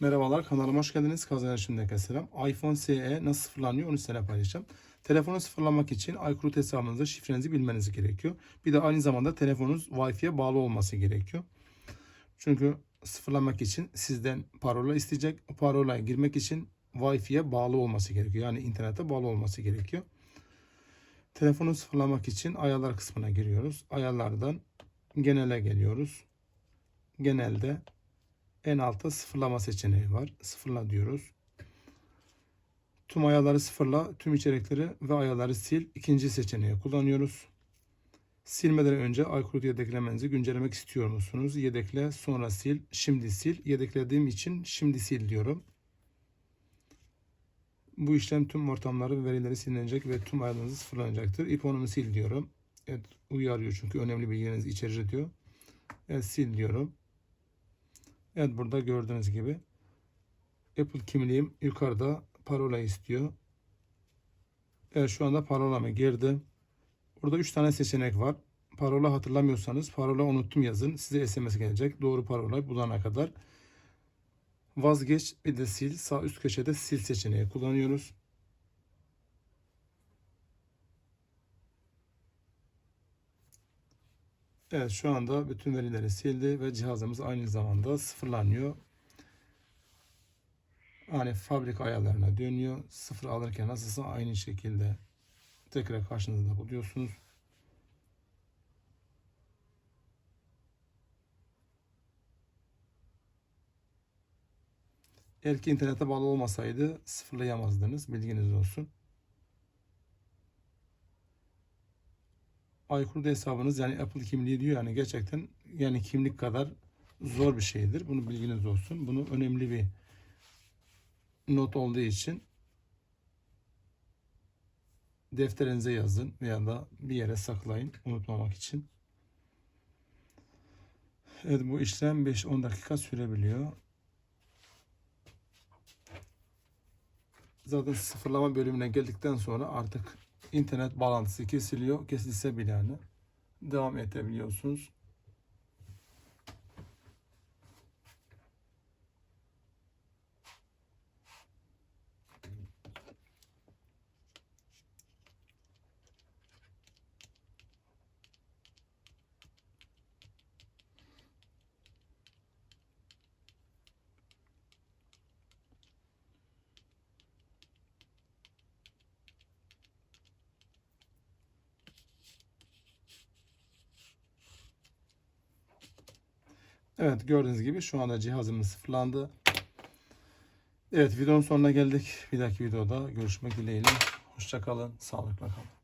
Merhabalar kanalıma hoş geldiniz. Kazanışımdaki selam. iPhone SE nasıl sıfırlanıyor onu sizinle paylaşacağım. Telefonu sıfırlamak için iCloud hesabınızda şifrenizi bilmeniz gerekiyor. Bir de aynı zamanda telefonunuz Wi-Fi'ye bağlı olması gerekiyor. Çünkü sıfırlamak için sizden parola isteyecek. Parolaya girmek için Wi-Fi'ye bağlı olması gerekiyor. Yani internete bağlı olması gerekiyor. Telefonu sıfırlamak için ayarlar kısmına giriyoruz. Ayarlardan genele geliyoruz. Genelde en altta sıfırlama seçeneği var. Sıfırla diyoruz. Tüm ayarları sıfırla, tüm içerikleri ve ayarları sil. İkinci seçeneği kullanıyoruz. Silmeden önce iCloud yedeklemenizi güncellemek istiyor musunuz? Yedekle, sonra sil, şimdi sil. Yedeklediğim için şimdi sil diyorum. Bu işlem tüm ortamları ve verileri silinecek ve tüm ayarlarınızı sıfırlanacaktır. İponumu sil diyorum. Evet uyarıyor çünkü önemli bilgilerinizi içerir diyor. Evet sil diyorum. Evet burada gördüğünüz gibi Apple kimliğim yukarıda parola istiyor. Evet şu anda parolamı girdim. Burada 3 tane seçenek var. Parola hatırlamıyorsanız parola unuttum yazın. Size SMS gelecek. Doğru parola bulana kadar. Vazgeç bir de sil. Sağ üst köşede sil seçeneği kullanıyoruz. Evet şu anda bütün verileri sildi ve cihazımız aynı zamanda sıfırlanıyor. Yani fabrika ayarlarına dönüyor. Sıfır alırken nasılsa aynı şekilde tekrar karşınızda buluyorsunuz. Eğer ki internete bağlı olmasaydı sıfırlayamazdınız. Bilginiz olsun. iCloud hesabınız yani Apple kimliği diyor yani gerçekten yani kimlik kadar zor bir şeydir. Bunu bilginiz olsun. Bunu önemli bir not olduğu için defterinize yazın veya da bir yere saklayın unutmamak için. Evet bu işlem 5-10 dakika sürebiliyor. Zaten sıfırlama bölümüne geldikten sonra artık internet bağlantısı kesiliyor. Kesilse bile yani devam edebiliyorsunuz. Evet gördüğünüz gibi şu anda cihazımız sıfırlandı. Evet videonun sonuna geldik. Bir dahaki videoda görüşmek dileğiyle. Hoşçakalın. Sağlıkla kalın.